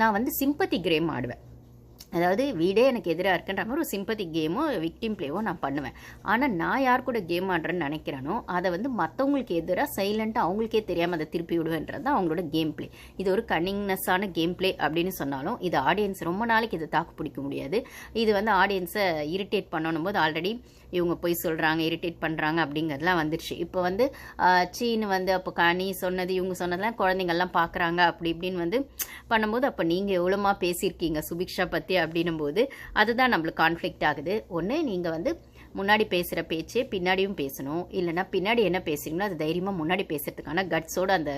நான் வந்து sympathy game ஆடுவேன். அதாவது வீடே எனக்கு எதிராக இருக்குன்ற மாதிரி ஒரு சிம்பத்தி கேமோ விக்டிம் ப்ளேவோ நான் பண்ணுவேன். ஆனால் நான் யார் கூட கேம் ஆடுறேன்னு நினைக்கிறேனோ அதை வந்து மற்றவங்களுக்கு எதிராக சைலண்ட்டாக அவங்களுக்கே தெரியாமல் அதை திருப்பி விடுவேன்றது தான் அவங்களோட கேம் ப்ளே இது ஒரு கன்னிங்னஸ்ஸான கேம் ப்ளே அப்படின்னு சொன்னாலும் இது ஆடியன்ஸ் ரொம்ப நாளைக்கு இதை தாக்கு பிடிக்க முடியாது. இது வந்து ஆடியன்ஸை இரிட்டேட் பண்ணணும் போது ஆல்ரெடி இவங்க போய் சொல்கிறாங்க இரிட்டேட் பண்ணுறாங்க அப்படிங்கிறதுலாம் வந்துருச்சு. இப்போ வந்து சீனு வந்து அப்போ கனி சொன்னது இவங்க சொன்னதெல்லாம் குழந்தைங்கள்லாம் பார்க்குறாங்க அப்படி இப்படின்னு வந்து பண்ணும்போது அப்போ நீங்கள் எவ்வளோமா பேசியிருக்கீங்க சுபிக்ஷா பற்றி அப்படின்னும் போது அதுதான் நம்மளுக்கு கான்ஃப்ளிக்ட் ஆகுது. ஒன்று நீங்கள் வந்து முன்னாடி பேசுகிற பேச்சே பின்னாடியும் பேசணும். இல்லைன்னா பின்னாடி என்ன பேசுகிறீங்களோ அது தைரியமாக முன்னாடி பேசுறதுக்கான கட்ஸோட அந்த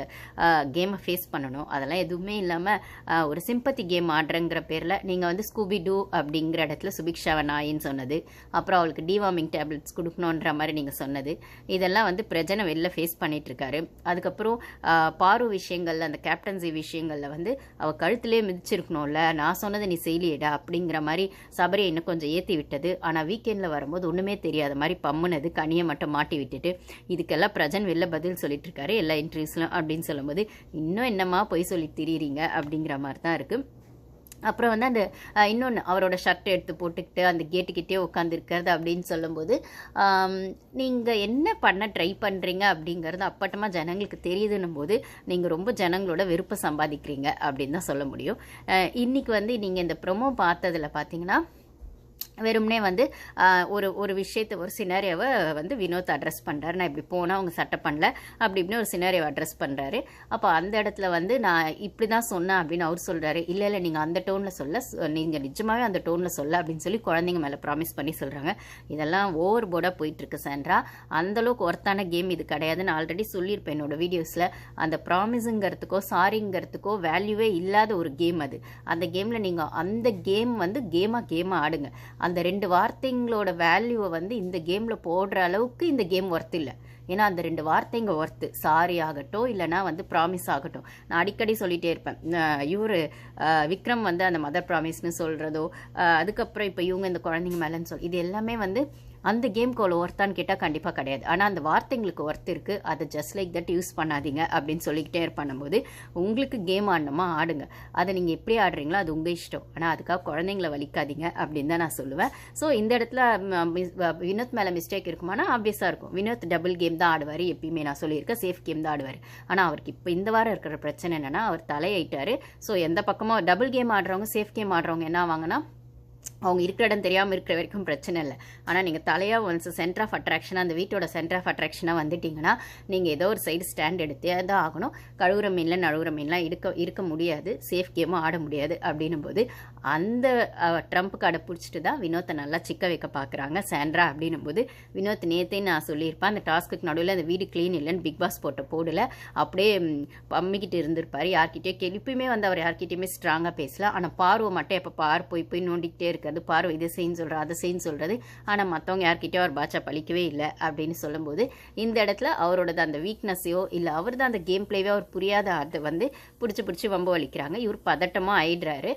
கேமை ஃபேஸ் பண்ணணும். அதெல்லாம் எதுவுமே இல்லாமல் ஒரு சிம்பத்தி கேம் ஆடுறங்கிற பேரில் நீங்கள் வந்து ஸ்கூபி டூ அப்படிங்கிற இடத்துல சுபிக்ஷாவை நாயின்னு சொன்னது. அப்புறம் அவளுக்கு டிவார்மிங் டேப்லெட்ஸ் கொடுக்கணுன்ற மாதிரி நீங்கள் சொன்னது. இதெல்லாம் வந்து பிரஜனை வெளில ஃபேஸ் பண்ணிகிட்ருக்காரு அதுக்கப்புறம் பாரு விஷயங்களில் அந்த கேப்டன்சி விஷயங்களில் வந்து அவள் கழுத்துலேயே மிதிச்சிருக்கணும்ல. நான் சொன்னதை நீ செய்யலையேடா அப்படிங்கிற மாதிரி சபரியை இன்னும் கொஞ்சம் ஏற்றி விட்டது. ஆனால் வீக்கெண்டில் வரும்போது ஒன்றுமே தெரியாத மாதிரி பம்முனது கனியை மட்டும் மாட்டி விட்டுட்டு இதுக்கெல்லாம் பிரஜன் வெளில பதில் சொல்லிட்டு இருக்காரு எல்லா இன்டர்வியூஸ்லாம் அப்படின்னு சொல்லும்போது இன்னும் என்னம்மா பொய் சொல்லி திரியிறீங்க? அப்படிங்கிற மாதிரி தான் இருக்குது அப்புறம் வந்து அந்த இன்னொன்று அவரோட ஷர்ட் எடுத்து போட்டுக்கிட்டு அந்த கேட்டுக்கிட்டே உட்காந்துருக்கிறது அப்படின்னு சொல்லும்போது நீங்கள் என்ன பண்ண ட்ரை பண்ணுறீங்க அப்படிங்கிறது அப்பட்டமாக ஜனங்களுக்கு தெரியுதுன்னும் போது நீங்கள் ரொம்ப ஜனங்களோட விருப்பம் சம்பாதிக்கிறீங்க அப்படின்னு தான் சொல்ல முடியும். இன்றைக்கி இன்னைக்கு வந்து நீங்கள் இந்த ப்ரொமோ பார்த்ததில் பார்த்தீங்கன்னா வெறுமனே வந்து ஒரு ஒரு விஷயத்தை ஒரு சினாரியாவை வந்து வினோத் அட்ரஸ் பண்ணுறாரு நான் இப்படி போனால் அவங்க சட்டை பண்ணல அப்படி இப்படின்னு ஒரு சினாரியாவை அட்ரஸ் பண்ணுறாரு அப்போ அந்த இடத்துல வந்து நான் இப்படி தான் சொன்னேன் அப்படின்னு அவர் சொல்கிறாரு இல்லை இல்லை நீங்கள் அந்த டோனில் சொல்ல நீங்கள் நிஜமாகவே அந்த டோனில் சொல்ல அப்படின்னு சொல்லி குழந்தைங்க மேலே ப்ராமிஸ் பண்ணி சொல்கிறாங்க இதெல்லாம் ஓவர் போர்டாக போயிட்டுருக்கு சாண்ட்ரா அந்தளவுக்கு ஒர்த்தான கேம் இது கிடையாதுன்னு ஆல்ரெடி சொல்லியிருப்பேன் என்னோடய வீடியோஸில் அந்த ப்ராமிஸுங்கிறதுக்கோ சாரிங்கிறதுக்கோ வேல்யூவே இல்லாத ஒரு கேம் அது. அந்த கேமில் நீங்கள் அந்த கேம் வந்து கேமாக கேமாக ஆடுங்க. அந்த ரெண்டு வார்த்தைங்களோட வேல்யூவை வந்து இந்த கேமில் போடுற அளவுக்கு இந்த கேம் ஒர்த் இல்லை. ஏன்னா அந்த ரெண்டு வார்த்தைங்க ஒர்த்து சாரி ஆகட்டும் இல்லைனா வந்து ப்ராமிஸ் ஆகட்டும். நான் அடிக்கடி சொல்லிட்டே இருப்பேன். இவர் விக்ரம் வந்து அந்த மதர் ப்ராமிஸ்னு சொல்கிறதோ அதுக்கப்புறம் இப்போ இவங்க இந்த குழந்தைங்க மேலேன்னு சொல் இது எல்லாமே வந்து அந்த கேம்க்கு அவ்வளோ ஒர்த்தான்னு கேட்டால் கண்டிப்பாக கிடையாது. ஆனால் அந்த வார்த்தைங்களுக்கு ஒர்த் இருக்குது அதை ஜஸ்ட் லைக் தட் யூஸ் பண்ணாதீங்க அப்படின்னு சொல்லிக்கிட்டே பண்ணும்போது உங்களுக்கு கேம் ஆடணுமா? ஆடுங்க. அதை நீங்கள் எப்படி ஆடுறீங்களோ அது உங்கள் இஷ்டம். ஆனால் அதுக்காக குழந்தைங்கள வலிக்காதீங்க அப்படின்னு தான் நான் சொல்லுவேன். ஸோ இந்த இடத்துல மிஸ்- வினோத் மேலே மிஸ்டேக் இருக்குமானா ஆப்வியஸாக இருக்கும். வினோத் டபுள் கேம் தான் ஆடுவார். எப்பயுமே நான் சொல்லியிருக்கேன் சேஃப் கேம் தான் ஆடுவார். ஆனால் அவருக்கு இப்போ இந்த வாரம் இருக்கிற பிரச்சனை என்னென்னா அவர் தலையிட்டார் ஸோ எந்த பக்கமும் டபுள் கேம் ஆடுறவங்க சேஃப் கேம் ஆடுறவங்க என்ன ஆவாங்கன்னா அவங்க இருக்கிற இடம் தெரியாமல் இருக்கிற வரைக்கும் பிரச்சனை இல்லை. ஆனால் நீங்கள் தலையாக ஒன்ஸ் சென்டர் ஆஃப் அட்ராக்ஷனாக அந்த வீட்டோட சென்டர் ஆஃப் அட்ராக்ஷனாக வந்துட்டிங்கன்னா நீங்கள் ஏதோ ஒரு சைடு ஸ்டாண்ட் எடுத்தே தான் ஆகணும். கழுவுற மீனில் நழுவுற மீன்லாம் இருக்க இருக்க முடியாது. சேஃப் கேமும் ஆட முடியாது. அப்படின்னும் போது அந்த அஹ், ட்ரம்ப் பிடிச்சிட்டு தான் வினோத்தை நல்லா சிக்க வைக்க பார்க்குறாங்க சாண்ட்ரா அப்படின்னும் போது வினோத் நேத்தே நான் சொல்லியிருப்பேன் அந்த டாஸ்க்கு நடுவில் அந்த வீடு க்ளீன் இல்லைன்னு பிக் பாஸ் போட்ட போடல அப்படியே பம்மிக்கிட்டு இருந்திருப்பார். யார்கிட்டயோ எப்பயுமே வந்து அவர் யார்கிட்டயுமே ஸ்ட்ராங்காக பேசல. ஆனால் பார்வை மட்டும் எப்போ பார் போய் போய் நோண்டிக்கிட்டே இருக்கிறது பார்வை இதை செய்யுன்னு சொல்கிறது அதை செய்யுன்னு சொல்கிறது ஆனால் மற்றவங்க யார்கிட்டயோ அவர் பாச்சா பழிக்கவே இல்லை அப்படின்னு சொல்லும்போது இந்த இடத்துல அவரோட அந்த வீக்னஸையோ இல்லை அவர் தான் அந்த கேம் பிளேவே அவர் புரியாத அதை வந்து பிடிச்சி பிடிச்சி வம்ப வலிக்கிறாங்க. இவர் பதட்டமாக ஆயிடுறாரு.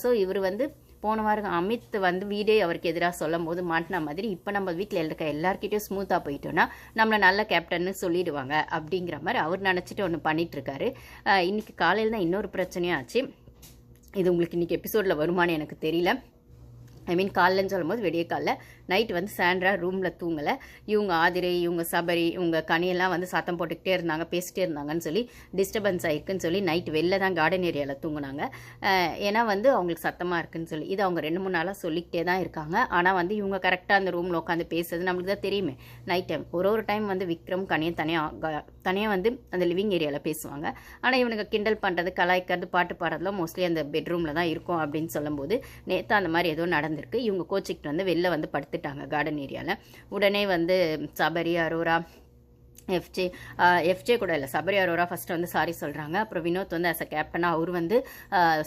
ஸோ இவர் வந்து போன வாரம் அமித் வந்து வீடே அவருக்கு எதிராக சொல்லும் போது மாட்டின மாதிரி இப்போ நம்ம வீட்டில் இருக்க எல்லாருக்கிட்டையும் ஸ்மூத்தாக போயிட்டோன்னா நம்மளை நல்ல கேப்டன்னு சொல்லிடுவாங்க அப்படிங்கிற மாதிரி அவர் நினச்சிட்டு ஒன்று பண்ணிகிட்ருக்காரு இன்றைக்கி இன்னைக்கு காலையில் தான் இன்னொரு பிரச்சனையும் ஆச்சு. இது உங்களுக்கு இன்றைக்கி எபிசோடில் வருமானு எனக்கு தெரியல. ஐ மீன் காலைலன்னு சொல்லும்போது விடிய காலைல நைட் வந்து சாண்ட்ரா ரூமில் தூங்கலை. இவங்க ஆதிரை இவங்க சபரி இவங்க கனியெல்லாம் வந்து சத்தம் போட்டுக்கிட்டே இருந்தாங்க பேசிகிட்டே இருந்தாங்கன்னு சொல்லி டிஸ்டர்பன்ஸ் ஆயிருக்குன்னு சொல்லி நைட் வெளில தான் கார்டன் ஏரியாவில் தூங்கினாங்க. ஏன்னா வந்து அவங்களுக்கு சத்தமாக இருக்குன்னு சொல்லி. இது அவங்க ரெண்டு மூணு நாளாக சொல்லிக்கிட்டே தான் இருக்காங்க. ஆனால் வந்து இவங்க கரெக்டாக அந்த ரூமில் உட்காந்து பேசுறது நம்மளுக்கு தான் தெரியுமே. நைட் டைம் ஒரு ஒரு டைம் வந்து விக்ரம் கனியை தனியாக தனியாக வந்து அந்த லிவிங் ஏரியாவில் பேசுவாங்க. ஆனால் இவனுக்கு கிண்டல் பண்ணுறது கலாய்க்கிறது பாட்டு பாடுறதுலாம் மோஸ்ட்லி அந்த பெட்ரூமில் தான் இருக்கும் அப்படின்னு சொல்லும்போது நேற்று அந்த மாதிரி ஏதோ நடந்திருக்கு. இவங்க கோச்சிக்கிட்டு வந்து வெளில வந்து படுத்து படுத்துட்டாங்க கார்டன் ஏரியாவில் உடனே வந்து சபரி அரோரா எஃப்ஜே எஃப்ஜே கூட இல்லை. சபரி அரோரா ஃபஸ்ட்டு வந்து சாரி சொல்கிறாங்க அப்புறம் வினோத் வந்து அஸ் அ கேப்டனாக அவர் வந்து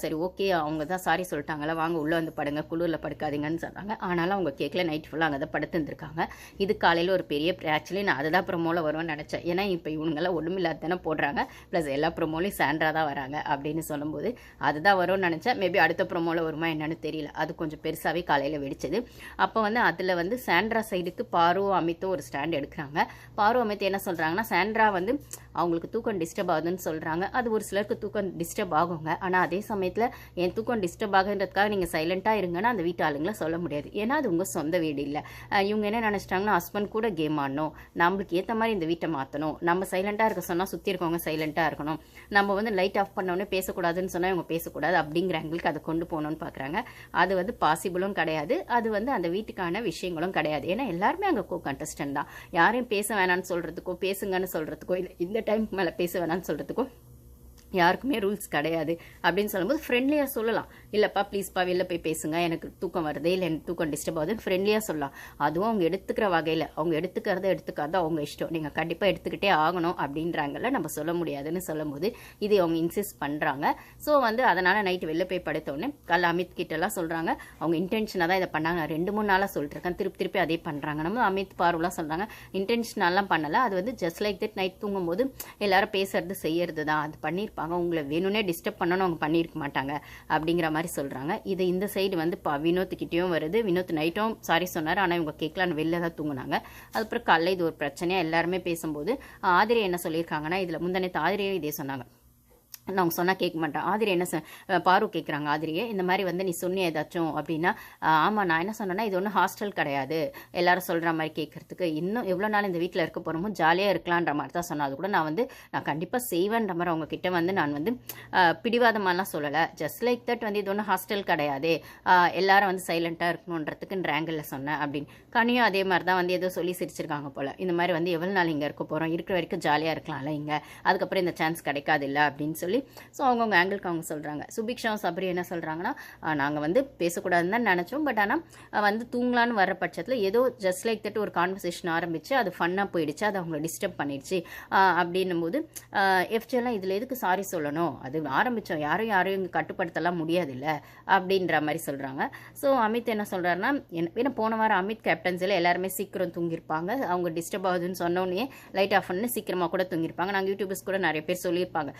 சரி ஓகே அவங்க தான் சாரி சொல்லிட்டாங்களா வாங்க உள்ளே வந்து படுங்க குளிரில் படுக்காதீங்கன்னு சொன்னாங்க. ஆனாலும் அவங்க கேட்கல நைட் ஃபுல்லாக அங்கே தான் படுத்துருந்துருக்காங்க. இது காலையில் ஒரு பெரிய ஆக்சுவலி நான் அதை தான் ப்ரொமோவில் வருவேன்னு நினச்சேன். ஏன்னா இப்போ இவங்கெல்லாம் ஒன்றுமில்லாத தானே போடுறாங்க. ப்ளஸ் எல்லா ப்ரொமோலையும் சாண்ட்ரா தான் வராங்க அப்படின்னு சொல்லும்போது அதுதான் வரும்னு நினச்சேன். மேபி அடுத்த ப்ரொமோவில் வருமா என்னன்னு தெரியல. அது கொஞ்சம் பெருசாகவே காலையில் வெடிச்சது. அப்போ வந்து அதில் வந்து சாண்ட்ரா சைடுக்கு பாரு அமித்தும் ஒரு ஸ்டாண்ட் எடுக்கிறாங்க. பாரு அமித் என்ன சொல்கிறாங்கன்னா சாண்ட்ரா வந்து அவங்களுக்கு தூக்கம் டிஸ்டர்ப் ஆகுதுன்னு சொல்கிறாங்க அது ஒரு சிலருக்கு தூக்கம் டிஸ்டர்ப் ஆகுங்க. ஆனால் அதே சமயத்தில் என் தூக்கம் டிஸ்டர்ப் ஆகுன்றதுக்காக நீங்கள் சைலண்ட்டாக இருங்கன்னா அந்த வீட்டு ஆளுங்களை சொல்ல முடியாது. ஏன்னா அது உங்கள் சொந்த வீடு இல்லை. இவங்க என்ன நினச்சிட்டாங்கன்னா ஹஸ்பண்ட் கூட கேம் ஆடணும். நம்மளுக்கு ஏற்ற மாதிரி இந்த வீட்டை மாற்றணும் நம்ம சைலண்ட்டாக இருக்க சொன்னால் சுற்றி இருக்கவங்க சைலண்ட்டாக இருக்கணும். நம்ம வந்து லைட் ஆஃப் பண்ணோடனே பேசக்கூடாதுன்னு சொன்னால் இவங்க பேசக்கூடாது அப்படிங்கிற ஆங்கிளுக்கு அதை கொண்டு போகணும்னு பார்க்குறாங்க அது வந்து பாசிபிளும் கிடையாது. அது வந்து அந்த வீட்டுக்கான விஷயங்களும் கிடையாது. ஏன்னா எல்லாருமே அங்கே கோ கண்டஸ்டன்ட் தான். யாரையும் பேச வேணாம்னு சொல்கிறதுக்கோ பேசுங்கன்னு சொல்கிறதுக்கோ இல்லை இந்த டைம் மேலே பேச வேணாம்னு சொல்கிறதுக்கோ யாருக்குமே ரூல்ஸ் கிடையாது அப்படின்னு சொல்லும்போது ஃப்ரெண்ட்லியாக சொல்லலாம். இல்லைப்பா ப்ளீஸ்ப்பா வெளில போய் பேசுங்க. எனக்கு தூக்கம் வருது. இல்லை எனக்கு தூக்கம் டிஸ்டர்ப் ஆகுதுன்னு ஃப்ரெண்ட்லியாக சொல்லலாம். அதுவும் அவங்க எடுத்துக்கிற வகையில். அவங்க எடுத்துக்கிறத எடுத்துக்காத. அவங்க இஷ்டம். நீங்கள் கண்டிப்பாக எடுத்துக்கிட்டே ஆகணும் அப்படின்றாங்கல்ல நம்ம சொல்ல முடியாதுன்னு சொல்லும்போது இது அவங்க இன்சிஸ்ட் பண்ணுறாங்க ஸோ வந்து அதனால் நைட்டு வெளில போய் படுத்தோடனே கல் அமித் கிட்டலாம் சொல்கிறாங்க அவங்க இன்டென்ஷனாக தான் இதை பண்ணாங்க. நான் ரெண்டு மூணு நாளாக சொல்லிட்டுருக்கேன். திருப்பி திருப்பி அதே பண்ணுறாங்க நம்ம அமித் பார்வெலாம் சொல்கிறாங்க இன்டென்ஷனெல்லாம் பண்ணலை. அது வந்து ஜஸ்ட் லைக் தட் நைட் தூங்கும்போது எல்லாரும் பேசுறது செய்யறது தான் அது பண்ணியிருப்பாங்க. உங்களை வேணும்னே டிஸ்டர்ப் பண்ணணும் அவங்க பண்ணியிருக்க மாட்டாங்க அப்படிங்கிற மாதிரி சொல்கிறாங்க இது இந்த சைடு வந்து இப்போ வினோத்துக்கிட்டேயும் வருது. வினோத் நைட்டும் சாரி சொன்னார். ஆனால் இவங்க கேட்கலான்னு வெளில தான் தூங்கினாங்க. அதுக்கப்புறம் காலைல இது ஒரு பிரச்சனையாக எல்லாருமே பேசும்போது ஆதிரி என்ன சொல்லியிருக்காங்கன்னா இதில் முந்தனத்து ஆதிரியே இதே சொன்னாங்க. நான் அவங்க சொன்னால் கேட்க மாட்டேன். ஆதிரி என்ன சொ பாரு கேட்குறாங்க ஆதிரியே. இந்த மாதிரி வந்து நீ சொன்னிய ஏதாச்சும் அப்படின்னா ஆமாம் நான் என்ன சொன்னேன்னா இது ஒன்றும் ஹாஸ்டல் கிடையாது. எல்லாரும் சொல்கிற மாதிரி கேட்குறதுக்கு இன்னும் எவ்வளோ நாள் இந்த வீட்டில் இருக்க போகிறோமோ ஜாலியாக இருக்கலான்ற மாதிரி தான் சொன்னால் அது கூட நான் வந்து நான் கண்டிப்பாக செய்வேன்ற மாதிரி அவங்கக்கிட்ட வந்து நான் வந்து பிடிவாதமாலாம் சொல்லலை. ஜஸ்ட் லைக் தட் வந்து இது ஒன்றும் ஹாஸ்டல் கிடையாது. எல்லாரும் வந்து சைலண்ட்டாக இருக்கணுன்றதுக்குன்ற ஆங்கிளில் சொன்னேன் அப்படின்னு. கனியும் அதே மாதிரி தான் வந்து ஏதோ சொல்லி சிரிச்சிருக்காங்க போல். இந்த மாதிரி வந்து எவ்வளோ நாள் இங்கே இருக்க போகிறோம் இருக்கிற வரைக்கும் ஜாலியாக இருக்கலாம்ல இங்கே. அதுக்கப்புறம் இந்த சான்ஸ் கிடைக்காது இல்லை அப்படின்னு சொல்லி ஸோ அவங்கவுங்க ஆங்கிளுக்கு அவங்க சொல்கிறாங்க சுபிக்ஷா சபரி என்ன சொல்கிறாங்கன்னா நாங்கள் வந்து பேசக்கூடாதுன்னு தான் நினச்சோம். பட் ஆனால் வந்து தூங்கலான்னு வர பட்சத்தில் ஏதோ ஜஸ்ட் லைக் தட் ஒரு கான்வர்சேஷன் ஆரம்பிச்சு அது ஃபன்னாக போயிடுச்சு. அது அவங்கள டிஸ்டர்ப் பண்ணிடுச்சு. அப்படின்னும் போது எஃப்ஜெல்லாம் இதில் எதுக்கு சாரி சொல்லணும்? அது ஆரம்பித்தோம் யாரும் யாரையும் இங்கே கட்டுப்படுத்தலாம் முடியாதுல்ல. அப்படின்ற மாதிரி சொல்கிறாங்க ஸோ அமித் என்ன சொல்கிறாருன்னா ஏன்னா போன வாரம் அமித் கேப்டன்ஸில் எல்லாருமே சீக்கிரம் தூங்கியிருப்பாங்க. அவங்க டிஸ்டர்ப் ஆகுதுன்னு சொன்னோன்னே லைட் ஆஃப் பண்ணி சீக்கிரமாக கூட தூங்கியிருப்பாங்க. நாங்கள் யூடியூபர்ஸ் கூட நிறைய பேர் சொல்லியிருப்பாங்க.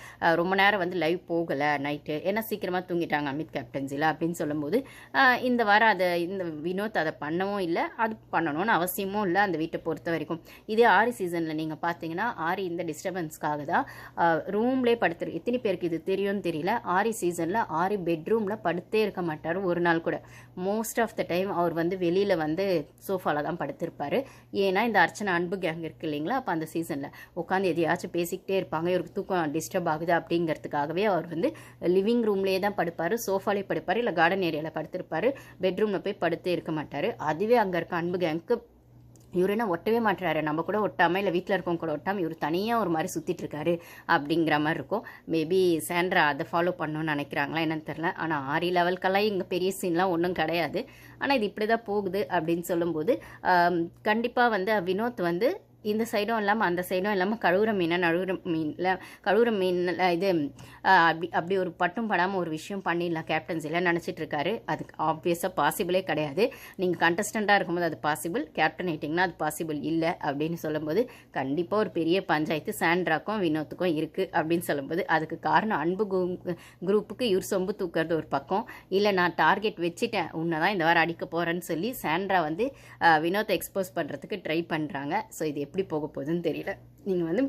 ரொம்ப நேரம் வந்து லைவ் போகலை நைட்டு ஏன்னா சீக்கிரமாக தூங்கிட்டாங்க அமித் கேப்டன்சியில் அப்படின்னு சொல்லும்போது இந்த வாரம் அதை இந்த வினோத் அதை பண்ணவும் இல்லை அது பண்ணணும்னு அவசியமும் இல்லை அந்த வீட்டை பொறுத்த வரைக்கும். இதே ஆரி சீசனில் நீங்கள் பார்த்தீங்கன்னா ஆரி இந்த டிஸ்டர்பன்ஸ்க்காக தான் ரூம்லேயே படுத்துரு எத்தனை பேருக்கு இது தெரியும்னு தெரியல. ஆரி சீசனில் ஆரி பெட்ரூமில் படுத்தே இருக்க மாட்டார் ஒரு நாள் கூட. மோஸ்ட் ஆஃப் த டைம் அவர் வந்து வெளியில் வந்து சோஃபாவில் தான் படுத்திருப்பார். ஏன்னா இந்த அர்ச்சனை அன்பு கேங் இருக்கு இல்லைங்களா? அப்போ அந்த சீசனில் உட்காந்து எதையாச்சும் பேசிக்கிட்டே இருப்பாங்க. இவருக்கு தூக்கம் டிஸ்டர்ப் ஆகுது அப்படிங்கிறதுக்காகவே அவர் வந்து லிவிங் ரூம்லேயே தான் படுப்பார் சோஃபாலே படுப்பார் இல்லை கார்டன் ஏரியாவில் படுத்திருப்பார். பெட்ரூமில் போய் படுத்தே இருக்க மாட்டார். அதுவே அங்கே இருக்க அன்பு கேங்க்கு இவர் என்ன ஒட்டவே மாட்டுறாரு நம்ம கூட ஒட்டாமல் இல்லை வீட்டில் இருக்கவங்க கூட ஒட்டாமல் இவர் தனியாக ஒரு மாதிரி சுற்றிட்டு இருக்காரு அப்படிங்கிற மாதிரி இருக்கும். மேபி சாண்ட்ரா அதை ஃபாலோ பண்ணணும்னு நினைக்கிறாங்களா என்னன்னு தெரில ஆனால் ஆரி லெவல்க்கெல்லாம் இங்கே பெரிய சீன்லாம் ஒன்றும் கிடையாது. ஆனால் இது இப்படி தான் போகுது அப்படின்னு சொல்லும்போது கண்டிப்பாக வந்து வினோத் வந்து இந்த சைடும் இல்லாமல் அந்த சைடும் இல்லாமல் கழுவுற மீனை நழுவுற மீனில் கழுவுற மீனில் இது அப்படி அப்படி ஒரு பட்டும் படாமல் ஒரு விஷயம் பண்ணிடலாம். கேப்டன்சியில் நினச்சிட்ருக்காரு அதுக்கு ஆப்வியஸாக பாசிபிளே கிடையாது. நீங்கள் கண்டஸ்டண்ட்டாக இருக்கும்போது அது பாசிபிள் கேப்டன் ஆகிட்டிங்கன்னா அது பாசிபிள் இல்லை அப்படின்னு சொல்லும்போது கண்டிப்பாக ஒரு பெரிய பஞ்சாயத்து சாண்ட்ராக்கும் வினோத்துக்கும் இருக்குது அப்படின்னு சொல்லும்போது அதுக்கு காரணம் அன்பு குரூப்புக்கு இவர் சொம்பு தூக்குறது ஒரு பக்கம். இல்லை நான் டார்கெட் வச்சுட்டேன். உன்னை தான் இந்த வாரம் அடிக்க போகிறேன்னு சொல்லி சாண்ட்ரா வந்து வினோத்தை எக்ஸ்போஸ் பண்ணுறதுக்கு ட்ரை பண்ணுறாங்க ஸோ இது எப்படி போக போகுதுன்னு தெரியல. நீங்கள் வந்து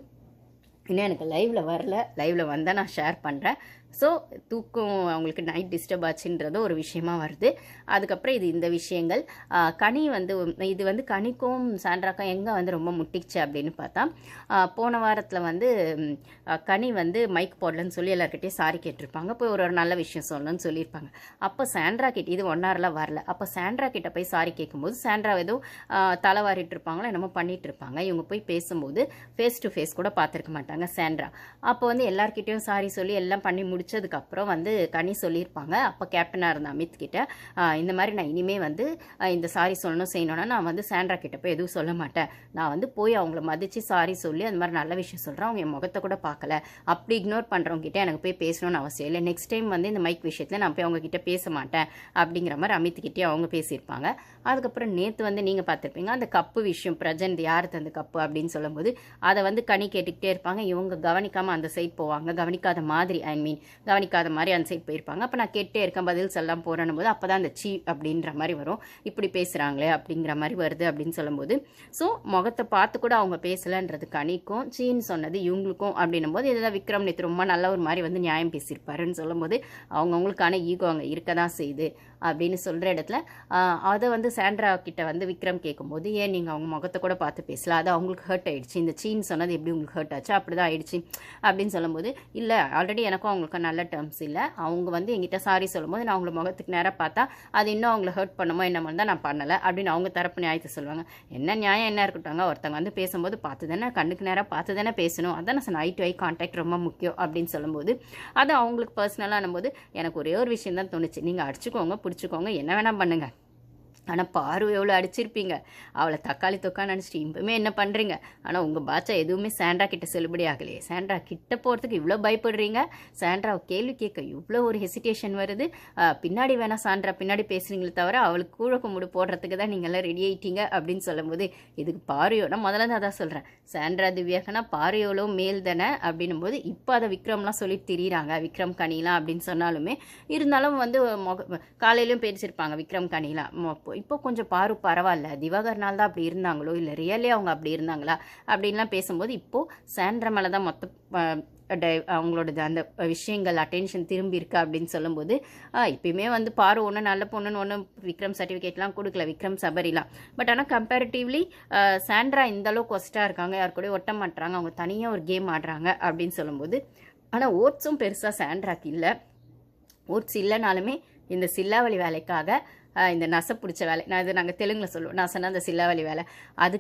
இன்னும் எனக்கு லைவில் வரல லைவில் வந்தால் நான் ஷேர் பண்ணுறேன் ஸோ தூக்கம் அவங்களுக்கு நைட் டிஸ்டர்ப் ஆச்சுன்றது ஒரு விஷயமா வருது. அதுக்கப்புறம் இது இந்த விஷயங்கள். கனி வந்து இது வந்து கனிக்கும் சாண்ட்ராக்கும் எங்கே வந்து ரொம்ப முட்டிச்சு அப்படின்னு பார்த்தா போன வாரத்தில் வந்து கனி வந்து மைக் போடலன்னு சொல்லி எல்லாருக்கிட்டே சாரி கேட்டிருப்பாங்க. போய் ஒரு ஒரு நல்ல விஷயம் சொல்லணும்னு சொல்லியிருப்பாங்க. அப்போ சாண்ட்ரா கிட்ட இது ஒன் ஹவரில் வரல. அப்போ சாண்ட்ரா கிட்ட போய் சாரி கேட்கும்போது சாண்ட்ரா ஏதோ தலைவாரிட்டு இருப்பாங்களோ என்னமோ பண்ணிட்டு இருப்பாங்க இவங்க போய் பேசும்போது ஃபேஸ் டு ஃபேஸ் கூட பார்த்துருக்க மாட்டாங்க சாண்ட்ரா. அப்போ வந்து எல்லாருக்கிட்டேயும் சாரி சொல்லி எல்லாம் பண்ணி முடித்ததுக்கப்புறம் வந்து கனி சொல்லியிருப்பாங்க. அப்போ கேப்டனாக இருந்த அமித் கிட்ட இந்த மாதிரி நான் இனிமேல் வந்து இந்த சாரி சொல்லணும் செய்யணும்னா நான் வந்து சாண்ட்ரா கிட்ட போய் எதுவும் சொல்ல மாட்டேன். நான் வந்து போய் அவங்கள மதித்து சாரி சொல்லி அந்த மாதிரி நல்ல விஷயம் சொல்கிறேன் அவங்க என் முகத்தை கூட பார்க்கல. அப்படி இக்னோர் பண்ணுறவங்ககிட்ட எனக்கு போய் பேசணும்னு அவசியம் இல்லை. நெக்ஸ்ட் டைம் வந்து இந்த மைக் விஷயத்தில் நான் போய் அவங்கக்கிட்ட பேச மாட்டேன். அப்படிங்கிற மாதிரி அமித் கிட்டே அவங்க பேசியிருப்பாங்க. அதுக்கப்புறம் நேற்று வந்து நீங்கள் பார்த்துருப்பீங்க அந்த கப்பு விஷயம் பிரஜன்ட் யார் தந்த கப்பு அப்படின்னு சொல்லும்போது அதை வந்து கனி கேட்டுக்கிட்டே இருப்பாங்க. இவங்க கவனிக்காமல் அந்த சைட் போவாங்க. கவனிக்காத மாதிரி ஐ மீன் கவனிக்காத மாதிரி அந்த சைட் போயிருப்பாங்க. அப்போ நான் கேட்டே இருக்கேன் பதில் சொல்லலாம் போகிறேன் போது அப்போ தான் அந்த சீ அப்படின்ற மாதிரி வரும். இப்படி பேசுகிறாங்களே அப்படிங்கிற மாதிரி வருது அப்படின்னு சொல்லும்போது. ஸோ முகத்தை பார்த்து கூட அவங்க பேசலைன்றது கணிக்கும். சீன்னு சொன்னது இவங்களுக்கும் அப்படின்னும் போது இதுதான் விக்ரம் நேற்று ரொம்ப நல்ல ஒரு மாதிரி வந்து நியாயம் பேசியிருப்பாருன்னு சொல்லும்போது அவங்கவுங்களுக்கான ஈகோ அங்கே இருக்க தான் செய்யுது. அப்படின்னு சொல்கிற இடத்துல அதை வந்து சாண்ட்ரா கிட்ட வந்து விக்ரம் கேட்கும்போது ஏன் நீங்கள் அவங்க முகத்தை கூட பார்த்து பேசல? அது அவங்களுக்கு ஹர்ட் ஆயிடுச்சு. இந்த சீன் சொன்னது எப்படி உங்களுக்கு ஹர்ட் ஆச்சு? அப்படி தான் ஆயிடுச்சு. அப்படின்னு சொல்லும்போது இல்லை ஆல்ரெடி எனக்கும் அவங்களுக்கு நல்ல டேர்ம்ஸ் இல்லை. அவங்க வந்து எங்கிட்ட சாரி சொல்லும்போது நான் அவங்கள முகத்துக்கு நேராக பார்த்தா அது இன்னும் அவங்கள ஹர்ட் பண்ணுமோ என்னமோ தான் நான் பண்ணலை. அப்படின்னு அவங்க தரப்பு நியாயத்தை சொல்லுவாங்க. என்ன நியாயம்? என்ன இருக்கட்டும் ஒருத்தவங்க வந்து பேசும்போது பார்த்து தானே கண்ணுக்கு நேராக பார்த்து தானே பேசணும். அதான் நான் ஐ டு ஐ கான்டாக்ட் ரொம்ப முக்கியம். அப்படின்னு சொல்லும்போது அது அவங்களுக்கு பர்சனலாக போது எனக்கு ஒரே ஒரு விஷயம் தான் தோணுச்சு. நீங்கள் அடிச்சுக்கோங்க பிடிச்சிக்கோங்க என்ன வேணால் பண்ணுங்கள் ஆனால் பாரு எவ்வளோ அடிச்சிருப்பீங்க. அவளை தக்காளி தொக்கா நினச்சிட்டு இப்பவுமே என்ன பண்ணுறீங்க ஆனால் உங்கள் பாச்சா எதுவுமே சாண்ட்ரா கிட்ட செல்லுபடி ஆகலையே. சாண்ட்ரா கிட்ட போகிறதுக்கு இவ்வளோ பயப்படுறீங்க? சாண்ட்ரா கேள்வி கேட்க இவ்வளோ ஒரு ஹெசிடேஷன் வருது. பின்னாடி வேணால் சாண்ட்ரா பின்னாடி பேசுகிறீங்களே தவிர அவளுக்கு கூழ கும்பிடு போடுறதுக்கு தான் நீங்கள் எல்லாம் ரெடி ஆகிட்டீங்க அப்படின்னு சொல்லும்போது இதுக்கு பாரியோ நான் முதல்ல தான் அதான் சொல்கிறேன் சாண்ட்ரா திவ்யாக்கனா பாரியோலோ மேல் தானே அப்படின்னும் போது இப்போ அதை விக்ரம்லாம் சொல்லி திரியிறாங்க. விக்ரம் கனிலாம் அப்படின்னு சொன்னாலுமே இருந்தாலும் வந்து காலையிலும் பேசியிருப்பாங்க விக்ரம் கனிலாம். இருக்கும் இப்போ கொஞ்சம் பாரு பரவாயில்ல. திவாகர்னால் தான் அப்படி இருந்தாங்களோ இல்லை ரியலே அவங்க அப்படி இருந்தாங்களா அப்படின்லாம் பேசும்போது இப்போது சாண்ட்ரா மேலே தான் மொத்த அவங்களோட அந்த விஷயங்கள் அட்டென்ஷன் திரும்பி இருக்கா அப்படின்னு சொல்லும்போது இப்பயுமே வந்து பாரு ஒன்று நல்ல பொண்ணுன்னு ஒன்றும் விக்ரம் சர்டிஃபிகேட்லாம் கொடுக்கல விக்ரம் சபரிலாம். பட் ஆனால் கம்பேரிட்டிவ்லி சாண்ட்ரா இந்த அளவுக்கு ஒஸ்ட்டாக இருக்காங்க யார் கூட ஒட்ட மாட்டுறாங்க அவங்க தனியாக ஒரு கேம் ஆடுறாங்க அப்படின்னு சொல்லும்போது ஆனால் ஓட்ஸும் பெருசாக சாண்ட்ராக்கு இல்லை. ஓட்ஸ் இல்லைனாலுமே இந்த சில்லாவளி வேலைக்காக இந்த நசை பிடிச்ச வேலை. நான் இது நாங்கள் தெலுங்கில் சொல்லுவோம். நான் சொன்ன அந்த சில்லாவளி வேலை அது